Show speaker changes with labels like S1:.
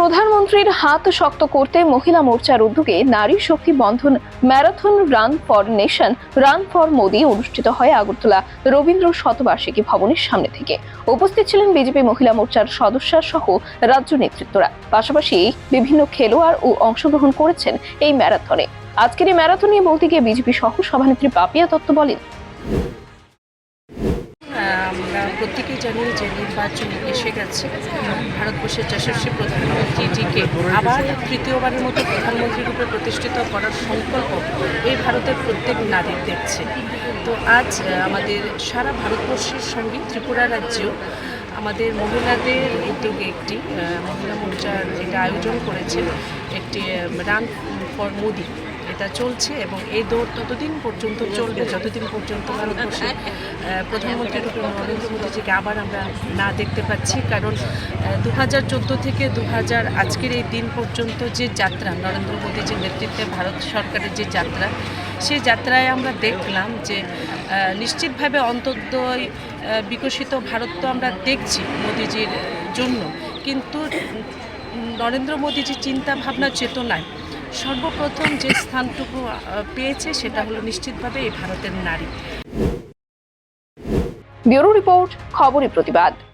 S1: প্রধানমন্ত্রীর হাত শক্ত করতে মহিলা মোর্চার উদ্যোগে নারী শক্তি বন্ধন marathon run for nation, run for Modi অনুষ্ঠিত হয় আগরতলা। রবীন্দ্র শতবার্ষিকী ভবনের সামনে থেকে। উপস্থিত ছিলেন বিজেপি মহিলা মোর্চার সদস্য সহ রাজ্য নেতৃত্বরা। পাশাপাশি বিভিন্ন খেলোয়াড় ও অংশগ্রহণ করেছেন এই ম্যারাথনে। আজকের এই ম্যারাথন নিয়ে বলতে গিয়ে বিজেপি সহ সভানেত্রী পাপিয়া দত্ত বলেন
S2: আমরা প্রত্যেকেই জানি যে নির্বাচন এসে গেছে। ভারতবর্ষের যশস্বী প্রধানমন্ত্রীজিকে আবার তৃতীয়বারের মতো প্রধানমন্ত্রী রূপে প্রতিষ্ঠিত করার সংকল্প এই ভারতের প্রত্যেক নারী দেখছে। তো আজ আমাদের সারা ভারতবর্ষের সঙ্গে ত্রিপুরা রাজ্যেও আমাদের মহিলাদের উদ্যোগে একটি মহিলা মোর্চার যেটা আয়োজন করেছে। একটি রান ফর মোদি এটা চলছে এবং এই দৌড় ততদিন পর্যন্ত চলবে, যতদিন পর্যন্ত ভারতবর্ষে প্রধানমন্ত্রী রূপে নরেন্দ্র মোদীজিকে আবার আমরা না দেখতে পাচ্ছি। কারণ দু হাজার চোদ্দ থেকে দু হাজার আজকের এই দিন পর্যন্ত যে যাত্রা, নরেন্দ্র মোদীজির নেতৃত্বে ভারত সরকারের যে যাত্রা, সেই যাত্রায় আমরা দেখলাম যে নিশ্চিতভাবে অন্তর্দয় বিকশিত ভারত তো আমরা দেখছি মোদীজির জন্য। কিন্তু নরেন্দ্র মোদীজির চিন্তা ভাবনা চেতনায় সর্বপ্রথম যে স্থানটুকু পেয়েছে সেটা হলো নিশ্চিতভাবে এই ভারতের নারী।
S1: ব্যুরো রিপোর্ট খবরই প্রতিবাদ।